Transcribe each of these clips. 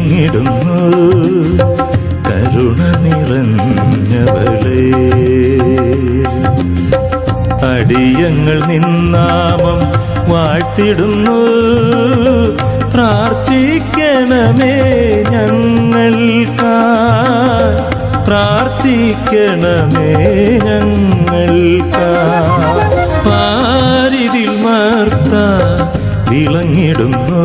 വിളങ്ങിടുന്നു കരുണ നിറഞ്ഞവളെ. അടിയങ്ങൾ നിന്നാമം വാഴ്ത്തിടുന്നു. പ്രാർത്ഥിക്കണമേ ഞങ്ങൾക്കാ പ്രാർത്ഥിക്കണമേ ഞങ്ങൾക്കാ പാരിതിൽ മാർത്ത വിളങ്ങിടുന്നു.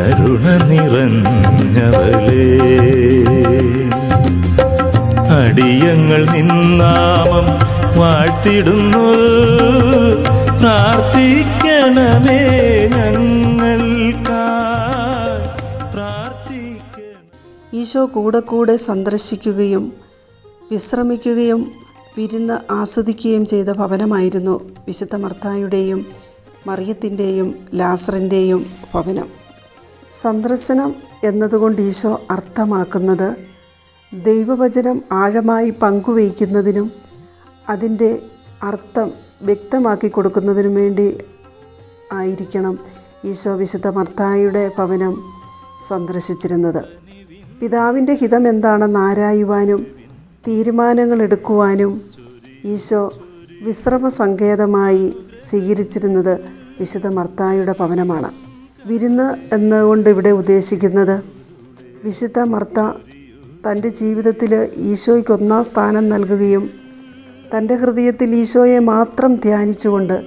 കരുണ നിറഞ്ഞവളേ. അടിയങ്ങൾ നിന്നാമം വാഴ്ത്തിടുന്നു. പ്രാർത്ഥിക്കണമേ ഈശോ കൂടെ കൂടെ സന്ദർശിക്കുകയും വിശ്രമിക്കുകയും വിരുന്ന് ആസ്വദിക്കുകയും ചെയ്ത ഭവനമായിരുന്നു വിശുദ്ധ മർത്തായുടെയും മറിയത്തിന്റെയും ലാസറിന്റെയും ഭവനം. സന്ദർശനം എന്നതുകൊണ്ട് ഈശോ അർത്ഥമാക്കുന്നത് ദൈവവചനം ആഴമായി പങ്കുവയ്ക്കുന്നതിനും അതിന്റെ അർത്ഥം വ്യക്തമാക്കി കൊടുക്കുന്നതിനും വേണ്ടി ആയിരിക്കണം ഈശോ വിശുദ്ധ മർത്തായുടെ ഭവനം സന്ദർശിച്ചിരുന്നത്. പിതാവിന്റെ ഹിതം എന്താണെന്ന് ആരായുവാനും തീരുമാനങ്ങൾ എടുക്കുവാനും ഈശോ വിശ്രമ സങ്കേതമായി സ്വീകരിച്ചിരുന്നത് വിശുദ്ധ മർത്തായുടെ ഭവനമാണ്. വിരുന്ന് എന്നുകൊണ്ട് ഇവിടെ ഉദ്ദേശിക്കുന്നത് വിശുദ്ധ മർത്ത തന്റെ ജീവിതത്തിൽ ഈശോയ്ക്ക് ഒന്നാം സ്ഥാനം നൽകുകയും തന്റെ ഹൃദയത്തിൽ ഈശോയെ മാത്രം ധ്യാനിച്ചുകൊണ്ട്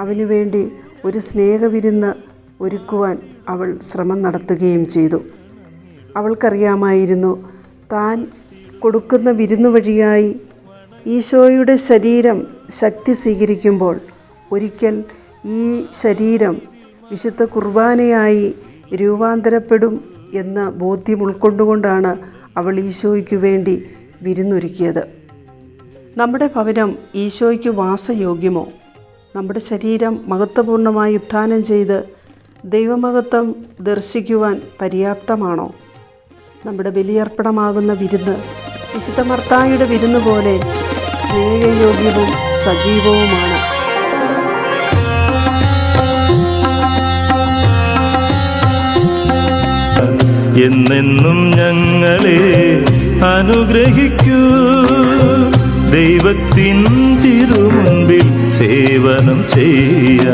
അവനു വേണ്ടി ഒരു സ്നേഹവിരുന്ന് ഒരുക്കുവാൻ അവൾ ശ്രമം നടത്തുകയും ചെയ്തു. അവൾക്കറിയാമായിരുന്നു താൻ കൊടുക്കുന്ന വിരുന്നു വഴിയായി ഈശോയുടെ ശരീരം ശക്തി സ്വീകരിക്കുമ്പോൾ ഒരിക്കൽ ഈ ശരീരം വിശുദ്ധ കുർബാനയായി രൂപാന്തരപ്പെടും എന്ന ബോധ്യം ഉൾക്കൊണ്ടുകൊണ്ടാണ് അവൾ ഈശോയ്ക്ക് വേണ്ടി വിരുന്നൊരുക്കിയത്. നമ്മുടെ ഭവനം ഈശോയ്ക്ക് വാസയോഗ്യമോ? നമ്മുടെ ശരീരം മഹത്വപൂർണമായി ഉത്ഥാനം ചെയ്ത് ദൈവമഹത്വം ദർശിക്കുവാൻ പര്യാപ്തമാണോ? നമ്മുടെ ബലിയർപ്പണമാകുന്ന വിരുന്ന് വിശുദ്ധ വിരുന്ന് പോലെ സ്നേഹയോഗ്യവും സജീവവുമാണ്. എന്നെന്നും ഞങ്ങളെ അനുഗ്രഹിക്കൂ. ദൈവത്തിൻ തിരുമുമ്പിൽ സേവനം ചെയ്യ.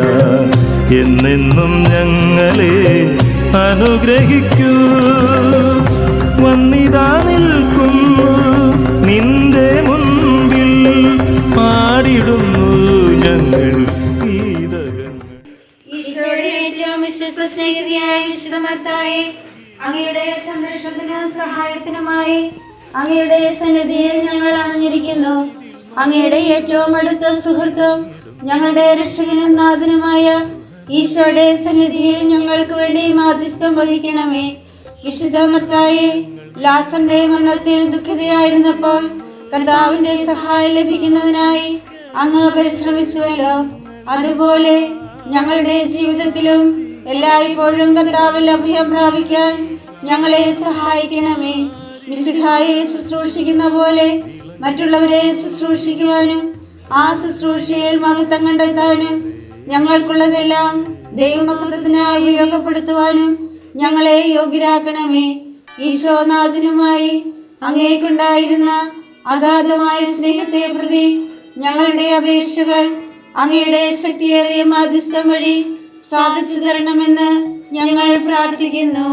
എന്നെന്നും ഞങ്ങളെ അനുഗ്രഹിക്കൂ. വന്നിതാ നിൽക്കുന്നു നിന്റെ മുൻപിൽ പാടിടുന്നു ഞങ്ങൾ ഗീതകങ്ങൾ. ഈശോയുടെ ഏറ്റവും വിശ്വസ്ത സ്നേഹിതയായ വിശുദ്ധ അങ്ങയുടെ സംരക്ഷണത്തിനും സഹായത്തിനുമായി അങ്ങയുടെ സന്നിധിയിൽ ഞങ്ങൾ അണിഞ്ഞിരിക്കുന്നു. അങ്ങയുടെ ഏറ്റവും അടുത്ത സുഹൃത്തും ഞങ്ങളുടെ രക്ഷകനും നാഥനുമായ ഈശോയുടെ സന്നിധിയിൽ ഞങ്ങൾക്ക് വേണ്ടി മാധ്യസ്ഥം വഹിക്കണമേ. വിശുദ്ധ മർത്തായെ ലാസന്റെ മരണത്തിൽ ദുഃഖിതയായിരുന്നപ്പോൾ കർത്താവിന്റെ സഹായം ലഭിക്കുന്നതിനായി അങ്ങ് പരിശ്രമിച്ചുവല്ലോ. അതുപോലെ ഞങ്ങളുടെ ജീവിതത്തിലും എല്ലായ്പ്പോഴും കർത്താവിൽ അഭയം പ്രാപിക്കാൻ ഞങ്ങളെ സഹായിക്കണമേ. മിശിഹായെ ശുശ്രൂഷിക്കുന്ന പോലെ മറ്റുള്ളവരെ ശുശ്രൂഷിക്കുവാനും ആ ശുശ്രൂഷയിൽ മഹത്വം കണ്ടെത്താനും ഞങ്ങൾക്കുള്ളതെല്ലാം ദൈവമഹത്വത്തിനായി ഉപയോഗപ്പെടുത്തുവാനും ഞങ്ങളെ യോഗ്യരാക്കണമേ. ഈശോനാഥനുമായി അങ്ങേക്കുണ്ടായിരുന്ന അഗാധമായ സ്നേഹത്തെ പ്രതി ഞങ്ങളുടെ അപേക്ഷകൾ അങ്ങയുടെ ശക്തിയേറിയ മാധ്യസ്ഥം വഴി സാധിച്ചു തരണമെന്ന് ഞങ്ങൾ പ്രാർത്ഥിക്കുന്നു.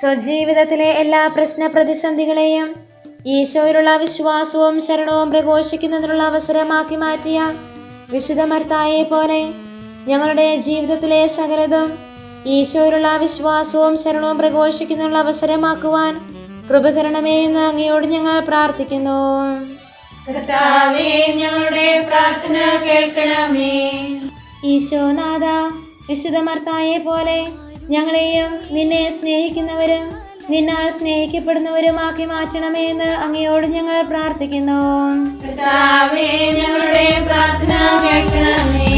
സ്വജീവിതത്തിലെ എല്ലാ പ്രശ്ന പ്രതിസന്ധികളെയും ഈശോയിലുള്ള വിശ്വാസവും ശരണവും പ്രഘോഷിക്കുന്നതിനുള്ള അവസരമാക്കി മാറ്റിയ വിശുദ്ധ മർത്തായെ പോലെ ഞങ്ങളുടെ ജീവിതത്തിലെ സകലതും ഈശോയിലുള്ള വിശ്വാസവും ശരണവും പ്രഘോഷിക്കുന്നതിനുള്ള അവസരമാക്കുവാൻ കൃപ തരണമേ എന്ന് അങ്ങയോട് ഞങ്ങൾ പ്രാർത്ഥിക്കുന്നു. കർത്താവേ ഞങ്ങളുടെ പ്രാർത്ഥന കേൾക്കണമേ. ഈശോനാഥ വിശുദ്ധ മർത്തായെ പോലെ ഞങ്ങളെയും നിന്നെ സ്നേഹിക്കുന്നവരും നിന്നാൽ സ്നേഹിക്കപ്പെടുന്നവരുമാക്കി മാറ്റണമേ എന്ന് അങ്ങയോട് ഞങ്ങൾ പ്രാർത്ഥിക്കുന്നു. ഞങ്ങളുടെ പ്രാർത്ഥന കേൾക്കണമേ.